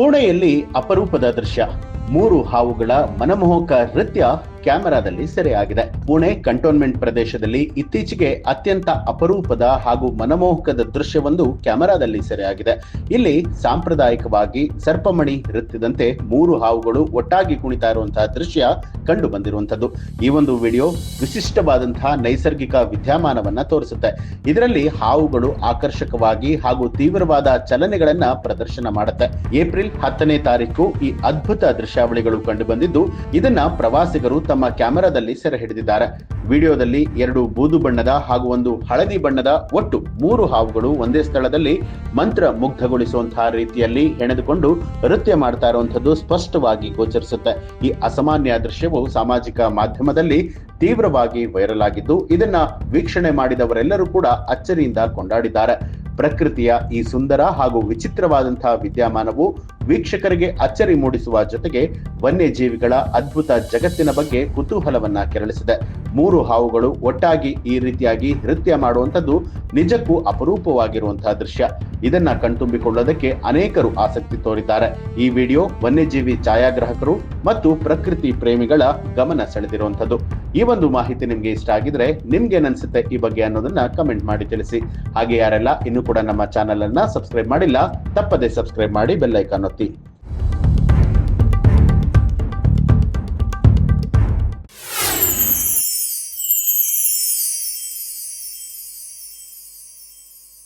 ಪುಣೆಯಲ್ಲಿ ಅಪರೂಪದ ದೃಶ್ಯ. ಮೂರು ಹಾವುಗಳ ಮನಮೋಹಕ ನೃತ್ಯ ಕ್ಯಾಮೆರಾದಲ್ಲಿ ಸೆರೆಯಾಗಿದೆ. ಪುಣೆ ಕಂಟೋನ್ಮೆಂಟ್ ಪ್ರದೇಶದಲ್ಲಿ ಇತ್ತೀಚೆಗೆ ಅತ್ಯಂತ ಅಪರೂಪದ ಹಾಗೂ ಮನಮೋಹಕದ ದೃಶ್ಯವೊಂದು ಕ್ಯಾಮೆರಾದಲ್ಲಿ ಸೆರೆಯಾಗಿದೆ. ಇಲ್ಲಿ ಸಾಂಪ್ರದಾಯಿಕವಾಗಿ ಸರ್ಪಮಣಿ ನೃತ್ಯದಂತೆ ಮೂರು ಹಾವುಗಳು ಒಟ್ಟಾಗಿ ಕುಣಿತಾ ಇರುವಂತಹ ದೃಶ್ಯ ಕಂಡು ಬಂದಿರುವಂತದ್ದು ಈ ಒಂದು ವಿಡಿಯೋ ವಿಶಿಷ್ಟವಾದಂತಹ ನೈಸರ್ಗಿಕ ವಿದ್ಯಮಾನವನ್ನ ತೋರಿಸುತ್ತೆ. ಇದರಲ್ಲಿ ಹಾವುಗಳು ಆಕರ್ಷಕವಾಗಿ ಹಾಗೂ ತೀವ್ರವಾದ ಚಲನೆಗಳನ್ನ ಪ್ರದರ್ಶನ ಮಾಡುತ್ತೆ. ಏಪ್ರಿಲ್ ಹತ್ತನೇ ತಾರೀಕು ಈ ಅದ್ಭುತ ದೃಶ್ಯಾವಳಿಗಳು ಕಂಡು ಬಂದಿದ್ದು, ಇದನ್ನ ಪ್ರವಾಸಿಗರು ತಮ್ಮ ಕ್ಯಾಮೆರಾದಲ್ಲಿ ಸೆರೆ ಹಿಡಿದಿದ್ದಾರೆ. ವಿಡಿಯೋದಲ್ಲಿ ಎರಡು ಬೂದು ಬಣ್ಣದ ಹಾಗೂ ಒಂದು ಹಳದಿ ಬಣ್ಣದ ಒಟ್ಟು ಮೂರು ಹಾವುಗಳು ಒಂದೇ ಸ್ಥಳದಲ್ಲಿ ಮಂತ್ರ ಮುಗ್ಧಗೊಳಿಸುವಂತಹ ರೀತಿಯಲ್ಲಿ ಹೆಣೆದುಕೊಂಡು ನೃತ್ಯ ಮಾಡ್ತಾ ಇರುವಂತದ್ದು ಸ್ಪಷ್ಟವಾಗಿ ಗೋಚರಿಸುತ್ತೆ. ಈ ಅಸಾಮಾನ್ಯ ದೃಶ್ಯವು ಸಾಮಾಜಿಕ ಮಾಧ್ಯಮದಲ್ಲಿ ತೀವ್ರವಾಗಿ ವೈರಲ್ ಆಗಿದ್ದು, ಇದನ್ನ ವೀಕ್ಷಣೆ ಮಾಡಿದವರೆಲ್ಲರೂ ಕೂಡ ಅಚ್ಚರಿಯಿಂದ ಕೊಂಡಾಡಿದ್ದಾರೆ. ಪ್ರಕೃತಿಯ ಈ ಸುಂದರ ಹಾಗೂ ವಿಚಿತ್ರವಾದಂತಹ ವಿದ್ಯಮಾನವು ವೀಕ್ಷಕರಿಗೆ ಅಚ್ಚರಿ ಮೂಡಿಸುವ ಜೊತೆಗೆ ವನ್ಯಜೀವಿಗಳ ಅದ್ಭುತ ಜಗತ್ತಿನ ಬಗ್ಗೆ ಕುತೂಹಲವನ್ನ ಕೆರಳಿಸಿದೆ. ಮೂರು ಹಾವುಗಳು ಒಟ್ಟಾಗಿ ಈ ರೀತಿಯಾಗಿ ನೃತ್ಯ ಮಾಡುವಂಥದ್ದು ನಿಜಕ್ಕೂ ಅಪರೂಪವಾಗಿರುವಂತಹ ದೃಶ್ಯ. ಇದನ್ನ ಕಣ್ತುಂಬಿಕೊಳ್ಳೋದಕ್ಕೆ ಅನೇಕರು ಆಸಕ್ತಿ ತೋರಿದ್ದಾರೆ. ಈ ವಿಡಿಯೋ ವನ್ಯಜೀವಿ ಛಾಯಾಗ್ರಾಹಕರು ಮತ್ತು ಪ್ರಕೃತಿ ಪ್ರೇಮಿಗಳ ಗಮನ ಸೆಳೆದಿರುವಂಥದ್ದು. ಈ ಒಂದು ಮಾಹಿತಿ ನಿಮ್ಗೆ ಇಷ್ಟ ಆಗಿದ್ರೆ ನಿಮ್ಗೆ ಅನ್ಸುತ್ತೆ ಈ ಬಗ್ಗೆ ಅನ್ನೋದನ್ನ ಕಮೆಂಟ್ ಮಾಡಿ ತಿಳಿಸಿ. ಹಾಗೆ ಯಾರೆಲ್ಲ ಇನ್ನೂ ಕೂಡ ನಮ್ಮ ಚಾನೆಲ್ ಅನ್ನ ಸಬ್ಸ್ಕ್ರೈಬ್ ಮಾಡಿಲ್ಲ, ತಪ್ಪದೆ ಸಬ್ಸ್ಕ್ರೈಬ್ ಮಾಡಿ ಬೆಲ್ಲೈಕಾನ್ ಒತ್ತಿ.